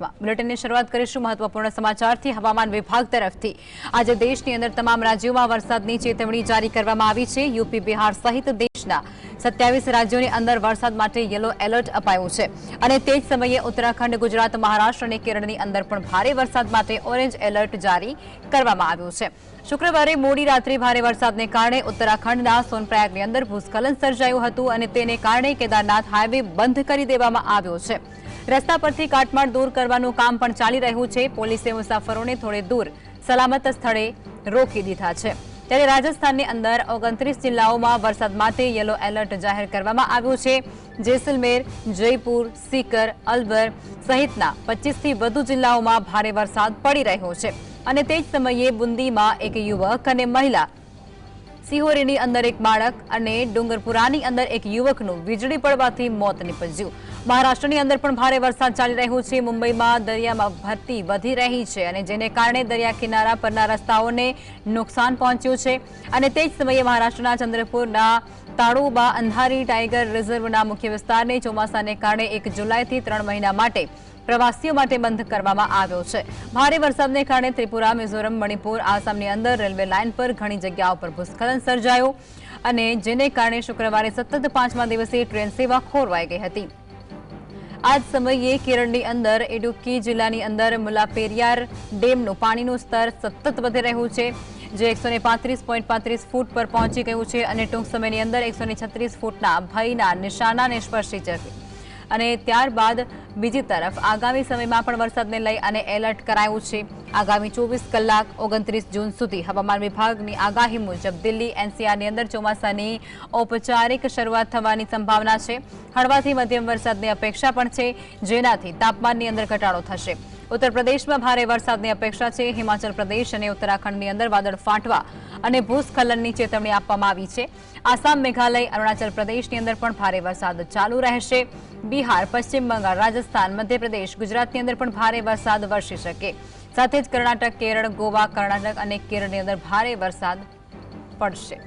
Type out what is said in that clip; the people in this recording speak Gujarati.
બુલેટિનની શરૂઆત કરીશું મહત્વપૂર્ણ સમાચારથી. હવામાન વિભાગ તરફથી આજે દેશની અંદર તમામ રાજ્યોમાં વરસાદની ચેતવણી જારી કરવામાં આવી છે. યુપી, બિહાર સહિત દેશના સત્યાવીસ રાજ્યોની અંદર વરસાદ માટે યલો એલર્ટ અપાયું છે. અને તે જ સમયે ઉત્તરાખંડ, ગુજરાત, મહારાષ્ટ્ર અને કેરળની અંદર પણ ભારે વરસાદ માટે ઓરેન્જ એલર્ટ જારી કરવામાં આવ્યું છે. શુક્રવારે મોડી રાત્રે ભારે વરસાદને કારણે ઉત્તરાખંડના સોનપ્રયાગની અંદર ભૂસ્ખલન સર્જાયું હતું અને તેને કારણે કેદારનાથ હાઈવે બંધ કરી દેવામાં આવ્યો છે. રસ્તા પરથી કાટમાળ દૂર કરવાનું કામ પણ ચાલી રહ્યું છે. પોલીસે મુસાફરોને થોડે દૂર સલામત સ્થળે રોકી દીધા છે. ત્યારે રાજસ્થાનની અંદર ઓગણત્રીસ જિલ્લાઓમાં વરસાદ માટે યલો એલર્ટ જાહેર કરવામાં આવ્યું છે. જેસલમેર, જયપુર, સીકર, અલવર સહિતના પચીસથી વધુ જિલ્લાઓમાં ભારે વરસાદ પડી રહ્યો છે. અને તે જ સમયે બુંદીમાં એક યુવક અને મહિલા સિહોરીની અંદર એક બાળક અને ડુંગરપુરાની અંદર એક યુવકનું વીજળી પડવાથી મોત નીપજ્યું. મહારાષ્ટ્રની અંદર પણ ભારે વરસાદ ચાલી રહ્યો છે. મુંબઈમાં દરિયામાં ભરતી વધી રહી છે અને જેને કારણે દરિયા કિનારા પરના રસ્તાઓને નુકસાન પહોંચ્યું છે. અને તે જ સમયે મહારાષ્ટ્રના ચંદ્રપુરના તાળોબા અંધારી ટાઈગર રિઝર્વના મુખ્ય વિસ્તારને ચોમાસાને કારણે એક જુલાઈથી ત્રણ મહિના માટે પ્રવાસીઓ માટે બંધ કરવામાં આવ્યો છે. ભારે વરસાદને કારણે ત્રિપુરા, મિઝોરમ, મણિપુર, આસામની અંદર રેલવે લાઇન પર ઘણી જગ્યાઓ પર ભૂસ્ખલન સર્જાયું અને જેને કારણે શુક્રવારે સતત પાંચમા દિવસે ટ્રેન સેવા ખોરવાઈ ગઈ હતી. આ જ સમયે કેરળની અંદર, ઇડુક્કી જિલ્લાની અંદર મુલાપેરિયાર ડેમનું પાણીનું સ્તર સતત વધી રહ્યું છે, જે એકસો ફૂટ પર પહોંચી ગયું છે અને ટૂંક સમયની અંદર એકસો ફૂટના ભયના નિશાનાને સ્પર્શી જશે અને ત્યારબાદ બીજી તરફ આગામી સમયમાં પણ વરસાદને લઈ અને એલર્ટ કરાયું છે. આગામી ચોવીસ કલાક ઓગણત્રીસ જૂન સુધી હવામાન વિભાગની આગાહી મુજબ દિલ્હી એનસીઆરની અંદર ચોમાસાની ઔપચારિક શરૂઆત થવાની સંભાવના છે. હળવાથી મધ્યમ વરસાદની અપેક્ષા પણ છે. જેનાથી તાપમાનની અંદર ઘટાડો થશે. ઉત્તર પ્રદેશમાં ભારે વરસાદની અપેક્ષા છે. હિમાચલ પ્રદેશ અને ઉત્તરાખંડની અંદર વાદળ ફાટવા અને ભૂસ્ખલનની ચેતવણી આપવામાં આવી છે. આસામ, મેઘાલય, અરુણાચલ પ્રદેશની અંદર પણ ભારે વરસાદ ચાલુ રહેશે. બિહાર, પશ્ચિમ બંગાળ, રાજસ્થાન, મધ્યપ્રદેશ, ગુજરાતની અંદર પણ ભારે વરસાદ વરસી શકે. સાથે જ કર્ણાટક, કેરળ, ગોવા, કર્ણાટક અને કેરળની અંદર ભારે વરસાદ પડશે.